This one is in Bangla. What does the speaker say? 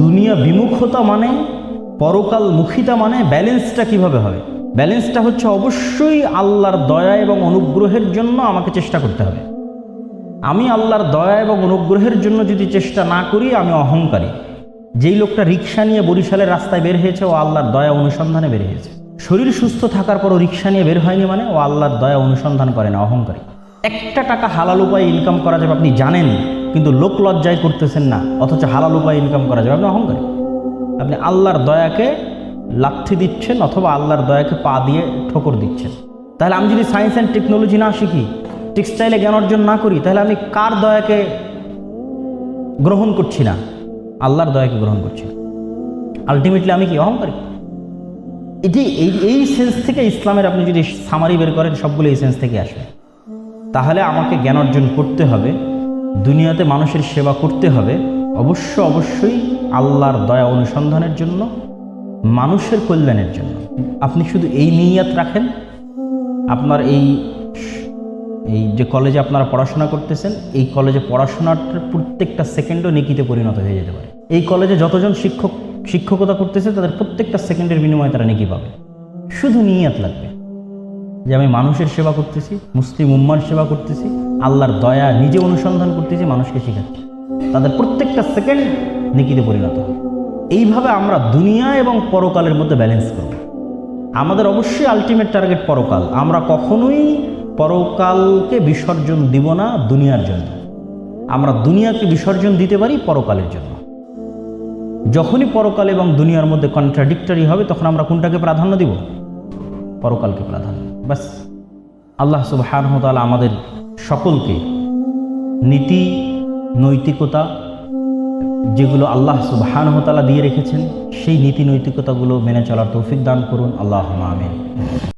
দুনিয়া বিমুখতা মানে পরকাল মুখিতা মানে ব্যালেন্সটা কীভাবে হবে? ব্যালেন্সটা হচ্ছে অবশ্যই আল্লাহর দয়া এবং অনুগ্রহের জন্য আমাকে চেষ্টা করতে হবে। আমি আল্লাহর দয়া এবং অনুগ্রহের জন্য যদি চেষ্টা না করি, আমি অহংকারী। যেই লোকটা রিক্সা নিয়ে বরিশালের রাস্তায় বের হয়েছে, ও আল্লাহর দয়া অনুসন্ধানে বের হয়েছে। শরীর সুস্থ থাকার পরও রিক্সা নিয়ে বের হয়নি মানে ও আল্লাহর দয়া অনুসন্ধান করে না, অহংকারী। একটা টাকা হালাল উপায়ে ইনকাম করা যাবে আপনি জানেন, কিন্তু লোক লজ্জায় করতেছেন না, অথচ হালাল উপায়ে ইনকাম করা যাবে। আপনি অহংকারী। আপনি আল্লাহর দয়াকে লাথি দিচ্ছেন অথবা আল্লাহর দয়াকে পা দিয়ে ঠোকর দিচ্ছেন। তাহলে আমি যদি সায়েন্স অ্যান্ড টেকনোলজি না শিখি টেক্সটাইলে জ্ঞান অর্জন না করি, তাহলে আমি কার দয়াকে গ্রহণ করছি না? আল্লাহর দয়াকে গ্রহণ করছি আলটিমেটলি আমি কি অহংকারী? এটি এই এই সেন্স থেকে ইসলামের আপনি যদি সামারি বের করেন, সবগুলো এই সেন্স থেকে আসবে। তাহলে আমাকে জ্ঞান অর্জন করতে হবে, দুনিয়াতে মানুষের সেবা করতে হবে। অবশ্য অবশ্যই আল্লাহর দয়া অনুসন্ধানের জন্য, মানুষের কল্যাণের জন্য। আপনি শুধু এই নিয়াত রাখেন। আপনার এই এই যে কলেজে আপনারা পড়াশোনা করতেছেন, এই কলেজে পড়াশোনার প্রত্যেকটা সেকেন্ডও নেকিতে পরিণত হয়ে যেতে পারে। এই কলেজে যতজন শিক্ষক, শিক্ষকতা করতেছে, তাদের প্রত্যেকটা সেকেন্ডের বিনিময়ে তারা নেকি পাবে। শুধু নিয়াত লাগবে। যে আমি মানুষের সেবা করতেছি, মুসলিম উম্মার সেবা করতেছি, আল্লাহর দয়া নিজে অনুসন্ধান করতেছি, মানুষকে শেখাচ্ছি। তাদের প্রত্যেকটা সেকেন্ড নেকিতে পরিণত হবে এইভাবে আমরা দুনিয়া এবং পরকালের মধ্যে ব্যালেন্স করব। আমাদের অবশ্যই আলটিমেট টার্গেট পরকাল। আমরা কখনোই পরকালকে বিসর্জন দিব না দুনিয়ার জন্য। আমরা দুনিয়াকে বিসর্জন দিতে পারি পরকালের জন্য। যখনই পরকাল এবং দুনিয়ার মধ্যে কন্ট্রাডিক্টরি হবে, তখন আমরা কোনটাকে প্রাধান্য দিব? পরকালকে প্রাধান্য। বাস আল্লাহ সুবাহানহতাল আমাদের সকলকে নীতি, নৈতিকতা যেগুলো আল্লাহ সুবাহানহতালা দিয়ে রেখেছেন, সেই নীতি নৈতিকতাগুলো মেনে চলার তৌফিক দান করুন। আল্লাহ আমিন।